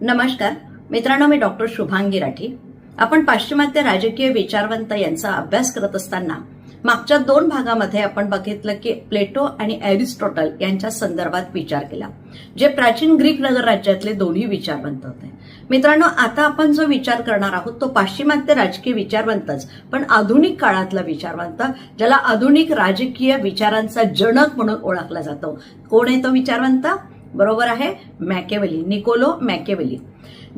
नमस्कार. मित्रांनो मी डॉक्टर शुभांगी राठी. आपण पाश्चिमात्य राजकीय विचारवंत यांचा अभ्यास करत असताना मागच्या दोन भागामध्ये आपण बघितलं की प्लेटो आणि एरिस्टॉटल यांच्या संदर्भात विचार केला जे प्राचीन ग्रीक नगर राज्यातले दोन्ही विचारवंत होते. मित्रांनो आता आपण जो विचार करणार आहोत तो पाश्चिमात्य राजकीय विचारवंतच पण आधुनिक काळातला विचारवंत ज्याला आधुनिक राजकीय विचारांचा जनक म्हणून ओळखला जातो. कोण आहे तो विचारवंत? बरोबर आहे? मॅकेवली. Niccolo Machiavelli.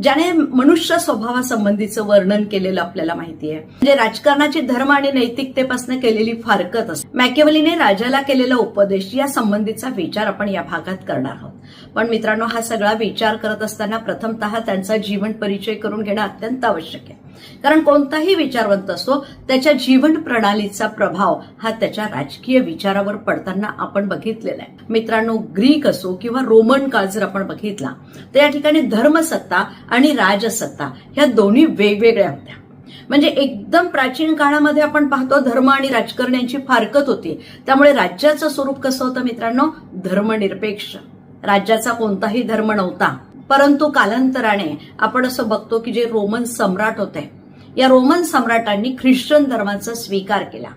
ज्याने मनुष्य स्वभावासंबंधीचं वर्णन केलेलं आपल्याला माहिती आहे म्हणजे राजकारणाची धर्म आणि नैतिकतेपासून केलेली फारकत असते. मॅकेवलीने राजाला केलेला उपदेश या संबंधीचा विचार आपण या भागात करणार आहोत. पण मित्रांनो हा सगळा विचार करत असताना प्रथमतः त्यांचा जीवन परिचय करून घेणं अत्यंत आवश्यक आहे. कारण कोणताही विचारवंत असतो त्याच्या जीवन प्रणालीचा प्रभाव हा त्याच्या राजकीय विचारावर पडताना आपण बघितलेला आहे. मित्रांनो ग्रीक असो किंवा रोमन काळ जर आपण बघितला तर या ठिकाणी धर्मसत्ता आणि राजसत्ता ह्या दोन्ही वेगवेगळ्या होत्या. म्हणजे एकदम प्राचीन काळामध्ये आपण पाहतो धर्म आणि राजकारण्यांची फारकत होती. त्यामुळे राज्याचं स्वरूप कसं होतं मित्रांनो? धर्मनिरपेक्ष. राज्याचा कोणताही धर्म नव्हता. परंतु कालांतराने आपण असं बघतो की जे रोमन सम्राट होते या रोमन सम्राटांनी ख्रिश्चन धर्माचा स्वीकार केला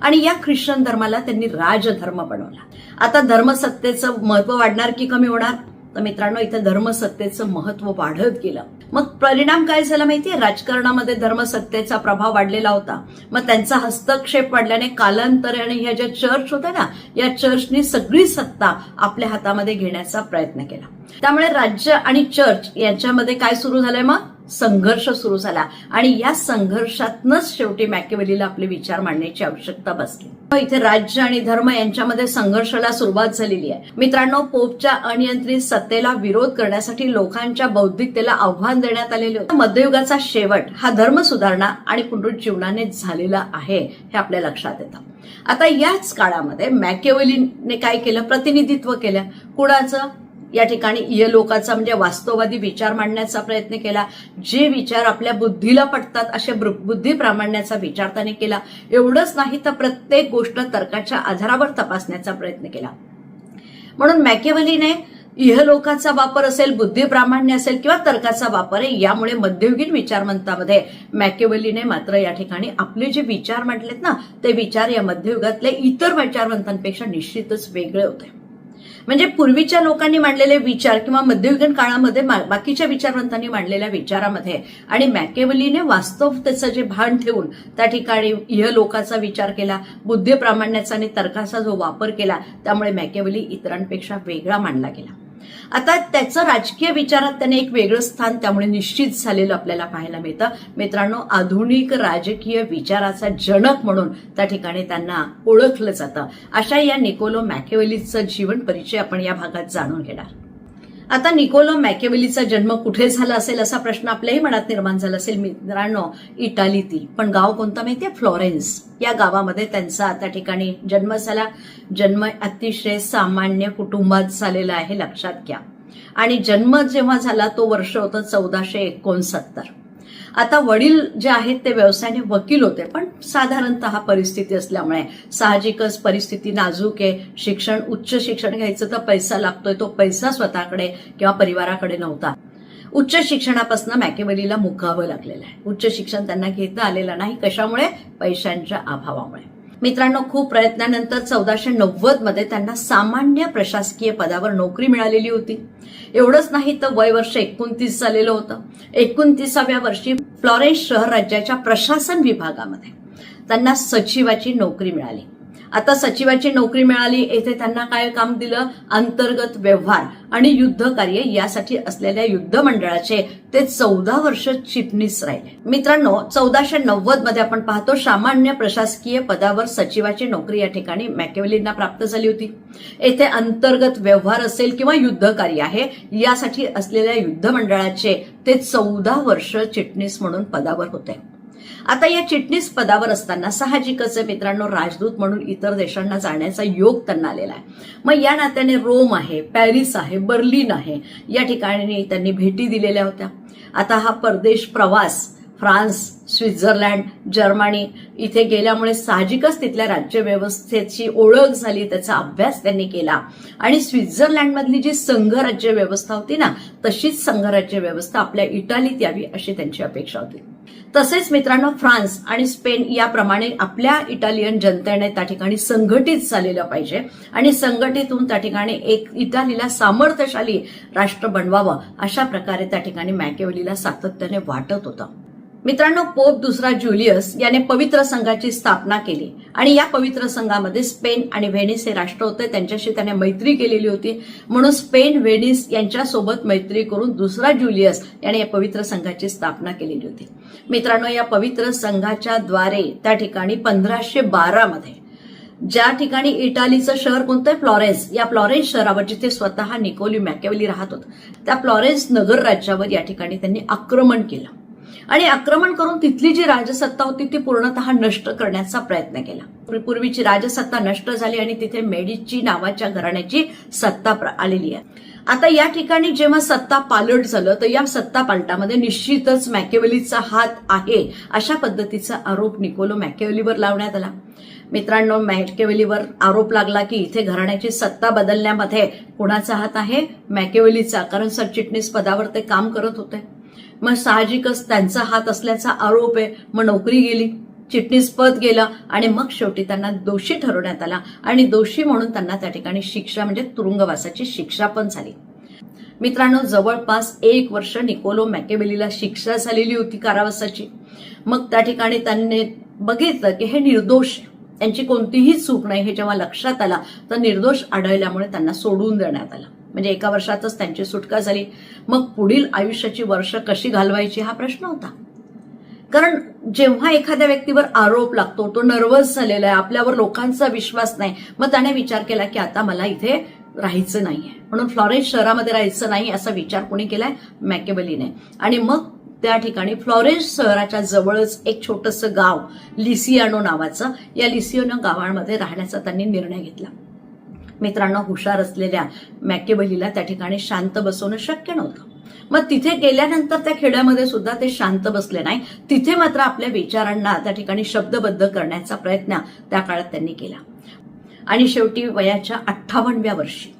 आणि या ख्रिश्चन धर्माला त्यांनी राजधर्म बनवला. आता धर्मसत्तेचं महत्त्व वाढणार की कमी होणार? तर मित्रांनो इथं धर्मसत्तेचं महत्त्व वाढत गेलं. मग परिणाम काय झाला माहितीये? राजकारणामध्ये धर्मसत्तेचा प्रभाव वाढलेला होता. मग त्यांचा हस्तक्षेप वाढल्याने कालांतराने ह्या ज्या चर्च होत्या ना या चर्चनी सगळी सत्ता आपल्या हातामध्ये घेण्याचा प्रयत्न केला. त्यामुळे राज्य आणि चर्च यांच्यामध्ये काय सुरू झालंय मग? संघर्ष सुरू झाला आणि या संघर्षातनच शेवटी मॅकेवलीला आपले विचार मांडण्याची आवश्यकता बसली. इथे राज्य आणि धर्म यांच्यामध्ये संघर्षाला सुरुवात झालेली आहे. मित्रांनो पोपच्या अनियंत्रित सत्तेला विरोध करण्यासाठी लोकांच्या बौद्धिकतेला आव्हान देण्यात आलेले होते. मध्ययुगाचा शेवट हा धर्म सुधारणा आणि पुनरुज्जीवनाने झालेला आहे हे आपल्या लक्षात येतं. आता याच काळामध्ये मॅकेवलीने काय केलं? प्रतिनिधित्व केलं. कुणाचं? या ठिकाणी इय लोकाचा म्हणजे वास्तववादी विचार मांडण्याचा प्रयत्न केला. जे विचार आपल्या बुद्धीला पटतात असे बुद्धी प्रामाण्याचा विचार त्याने केला. एवढंच नाही तर प्रत्येक गोष्ट तर्काच्या आधारावर तपासण्याचा प्रयत्न केला. म्हणून मॅकेवलीने इहलोकाचा वापर असेल बुद्धी प्रामाण्य असेल किंवा तर्काचा वापर आहे यामुळे मध्ययुगीन विचारवंतामध्ये मॅकेवलीने मात्र या ठिकाणी आपले जे विचार मांडलेत ना ते विचार या मध्ययुगातले इतर विचारवंतांपेक्षा निश्चितच वेगळे होते. म्हणजे पूर्वीच्या लोकांनी मांडलेले विचार किंवा मध्ययुगीन काळामध्ये बाकीच्या विचारवंतांनी मांडलेल्या विचारामध्ये आणि मॅकेवलीने वास्तवतेचं जे भान ठेवून त्या ठिकाणी इह लोकाचा विचार केला बुद्धी प्रामाण्याचा आणि तर्काचा जो वापर केला त्यामुळे मॅकेवली इतरांपेक्षा वेगळा मांडला गेला. आता त्याचं राजकीय विचारात त्याने एक वेगळं स्थान त्यामुळे निश्चित झालेलं आपल्याला पाहायला मिळतं. मित्रांनो आधुनिक राजकीय विचाराचा जनक म्हणून त्या ठिकाणी त्यांना ओळखलं जातं. अशा या निकोलो मॅकेवेलीचं जीवन परिचय आपण या भागात जाणून घेणार. आता निकोलो मॅकेवेलीचा जन्म कुठे झाला असेल असा प्रश्न आपल्याही मनात निर्माण झाला असेल. मित्रांनो इटालीतील. पण गाव कोणतं माहितीये फ्लॉरेन्स. या गावामध्ये त्यांचा त्या ठिकाणी जन्म झाला. जन्म अतिशय सामान्य कुटुंबात झालेला आहे लक्षात घ्या. आणि जन्म जेव्हा झाला तो वर्ष होतं चौदाशे एकोणसत्तर. आता वडील जे आहेत ते व्यवसायाने वकील होते पण साधारणतः परिस्थिती असल्यामुळे. साहजिकच परिस्थिती नाजूक आहे. शिक्षण उच्च शिक्षण घ्यायचं तर पैसा लागतोय तो पैसा स्वतःकडे किंवा परिवाराकडे नव्हता. उच्च शिक्षणापासून मॅकेवलीला मुकावं लागलेलं आहे. उच्च शिक्षण त्यांना घेता आलेलं नाही. कशामुळे? पैशांच्या अभावामुळे. मित्रांनो खूप प्रयत्नानंतर चौदाशे नव्वदमध्ये त्यांना सामान्य प्रशासकीय पदावर नोकरी मिळालेली होती. एवढंच नाही तर वय वर्ष एकोणतीस झालेलं होतं. एकोणतीसाव्या वर्षी फ्लॉरेन्स शहर राज्याच्या प्रशासन विभागामध्ये त्यांना सचिवाची नोकरी मिळाली. आता सचिवाची नोकरी मिळाली येथे त्यांना काय काम दिलं? अंतर्गत व्यवहार आणि युद्ध कार्य यासाठी असलेल्या युद्ध मंडळाचे ते चौदा वर्ष चिटणीस राहिले. मित्रांनो चौदाशे नव्वदमध्ये आपण पाहतो सामान्य प्रशासकीय पदावर सचिवाची नोकरी या ठिकाणी मॅकेवलींना प्राप्त झाली होती. येथे अंतर्गत व्यवहार असेल किंवा युद्ध कार्य आहे यासाठी असलेल्या युद्ध मंडळाचे ते चौदा वर्ष चिटणीस म्हणून पदावर होते. आता या चिटणीस पदावर असताना साहजिकच मित्रांनो राजदूत म्हणून इतर देशांना जाण्याचा योग त्यांना आलेला आहे. मग या नात्याने रोम आहे पॅरिस आहे बर्लिन आहे या ठिकाणी त्यांनी भेटी दिलेल्या होत्या. आता हा परदेश प्रवास फ्रान्स स्वित्झर्लंड जर्मनी इथे गेल्यामुळे साहजिकच तिथल्या राज्यव्यवस्थेची ओळख झाली त्याचा अभ्यास त्यांनी केला. आणि स्वित्झर्लंडमधली जी संघराज्य व्यवस्था होती ना तशीच संघराज्य व्यवस्था आपल्या इटालीत यावी अशी त्यांची अपेक्षा होती. तसेच मित्रांनो फ्रान्स आणि स्पेन याप्रमाणे आपल्या इटालियन जनतेने त्या ठिकाणी संघटित झालेलं पाहिजे आणि संघटितून त्या ठिकाणी एक इटालीला सामर्थ्यशाली राष्ट्र बनवावं अशा प्रकारे त्या ठिकाणी मॅकेवलीला सातत्याने वाटत होतं. मित्रांनो पोप दुसरा ज्युलियस याने पवित्र संघाची स्थापना केली. आणि या पवित्र संघामध्ये स्पेन आणि व्हेनिस हे राष्ट्र होते. त्यांच्याशी त्याने मैत्री केलेली होती. म्हणून स्पेन व्हेनिस यांच्यासोबत मैत्री करून दुसरा ज्युलियस याने या पवित्र संघाची स्थापना केलेली होती. मित्रांनो या पवित्र संघाच्या द्वारे त्या ठिकाणी पंधराशे बारा मध्ये ज्या ठिकाणी इटालीचं शहर कोणतं आहे? फ्लॉरेन्स. या फ्लॉरेन्स शहरावर जिथे स्वतः निकोली मॅकेवली राहत होत. त्या फ्लॉरेन्स नगर राज्यावर या ठिकाणी त्यांनी आक्रमण केलं. आणि आक्रमण करून तिथली जी राजसत्ता होती ती पूर्णतः नष्ट करण्याचा प्रयत्न केला. पूर्वीची राजसत्ता नष्ट झाली आणि तिथे मेडिची नावाच्या घराण्याची सत्ता प्र- आलेली आहे. आता या ठिकाणी जेव्हा सत्ता पालट झालं तर या सत्ता पालटामध्ये निश्चितच मॅकेवलीचा हात आहे अशा पद्धतीचा आरोप निकोलो मॅकेवलीवर लावण्यात आला. मित्रांनो मॅकेवलीवर आरोप लागला की इथे घराण्याची सत्ता बदलण्यामध्ये कोणाचा हात आहे? मॅकेवलीचा कारण सरचिटणीस पदावर ते काम करत होते. मग साहजिकच त्यांचा हात असल्याचा आरोप आहे. मग नोकरी गेली चिटणीस पद गेलं आणि मग शेवटी त्यांना दोषी ठरवण्यात आला. आणि दोषी म्हणून त्यांना त्या ठिकाणी शिक्षा म्हणजे तुरुंगवासाची शिक्षा पण झाली. मित्रांनो जवळपास एक वर्ष निकोलो मॅकेबेलीला शिक्षा झालेली होती कारावासाची. मग त्या ठिकाणी त्यांनी बघितलं की हे निर्दोष त्यांची कोणतीही चूक नाही. हे जेव्हा लक्षात आला तर निर्दोष आढळल्यामुळे त्यांना सोडून देण्यात आलं. म्हणजे एका वर्षातच त्यांची सुटका झाली. मग पुढील आयुष्याची वर्ष कशी घालवायची हा प्रश्न होता. कारण जेव्हा एखाद्या व्यक्तीवर आरोप लागतो तो नर्वस झालेला आहे आपल्यावर लोकांचा विश्वास नाही मग त्याने विचार केला की आता मला इथे राहायचं नाहीये. म्हणून फ्लॉरेन्स शहरामध्ये राहायचं नाही असा विचार कोणी केलाय? मॅकेबलीने. आणि मग त्या ठिकाणी फ्लॉरेन्स शहराच्या जवळच एक छोटंसं गाव लिसियानो नावाचं या लिसियानो गावांमध्ये राहण्याचा त्यांनी निर्णय घेतला. मित्रांनो हुशार असलेल्या मॅकेबलीला त्या ठिकाणी शांत बसवणं शक्य नव्हतं. मग तिथे गेल्यानंतर त्या खेड्यामध्ये सुद्धा ते शांत बसले नाही. तिथे मात्र आपल्या विचारांना त्या ठिकाणी शब्दबद्ध करण्याचा प्रयत्न त्या काळात त्यांनी केला. आणि शेवटी वयाच्या अठ्ठावन्नव्या वर्षी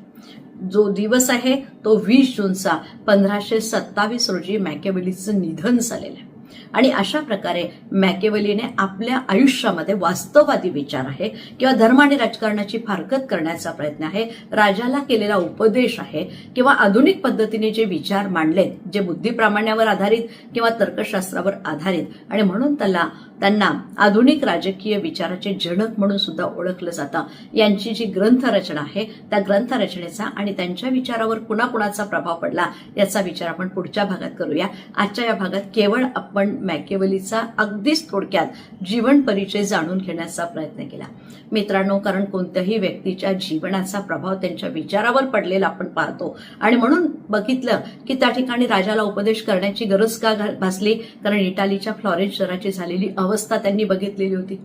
जो दिवस आहे तो वीस जूनचा पंधराशे सत्तावीस रोजी मॅकेबलीचं निधन झालेलं आहे. आणि अशा प्रकारे मॅकेवलीने आपल्या आयुष्यामध्ये वास्तववादी विचार आहे किंवा धर्म आणि राजकारणाची फारकत करण्याचा प्रयत्न आहे राजाला केलेला उपदेश आहे किंवा आधुनिक पद्धतीने जे विचार मांडलेत जे बुद्धिप्रामाण्यावर आधारित किंवा तर्कशास्त्रावर आधारित आणि म्हणून त्याला त्यांना आधुनिक राजकीय विचाराचे जनक म्हणून सुद्धा ओळखलं जातं. यांची जी ग्रंथरचना आहे त्या ग्रंथरचनेचा आणि त्यांच्या विचारावर कुणाकुणाचा प्रभाव पडला याचा विचार आपण पुढच्या भागात करूया. आजच्या या भागात केवळ आपण मॅकेवलीचा अगदीच थोडक्यात जीवन परिचय जाणून घेण्याचा प्रयत्न केला. मित्रांनो कारण कोणत्याही व्यक्तीच्या जीवनाचा प्रभाव त्यांच्या विचारावर पडलेला आपण पाहतो. आणि म्हणून बघितलं की त्या ठिकाणी राजाला उपदेश करण्याची गरज का भासली? कारण इटालीच्या फ्लॉरेन्स शहराची झालेली अवस्था त्यांनी बघितलेली होती.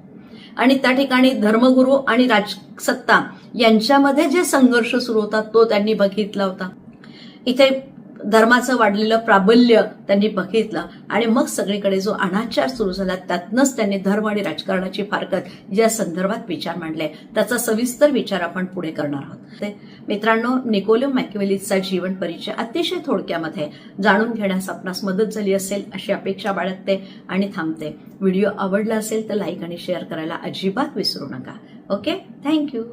आणि त्या ठिकाणी धर्मगुरू आणि राजसत्ता यांच्यामध्ये जे संघर्ष सुरू होता तो त्यांनी बघितला होता. इथे धर्माचं वाढलेलं प्राबल्य त्यांनी बघितलं आणि मग सगळीकडे जो अनाचार सुरू झाला त्यातनंच त्यांनी धर्म आणि राजकारणाची फारकत या संदर्भात विचार मांडले. त्याचा सविस्तर विचार आपण पुढे करणार आहोत. मित्रांनो निकोलो मॅक्युवेलीचा जीवन परिचय अतिशय थोडक्यामध्ये जाणून घेण्यास आपणास मदत झाली असेल अशी अपेक्षा बाळगते आणि थांबते. व्हिडिओ आवडला असेल तर लाईक आणि शेअर करायला अजिबात विसरू नका. ओके? Thank you.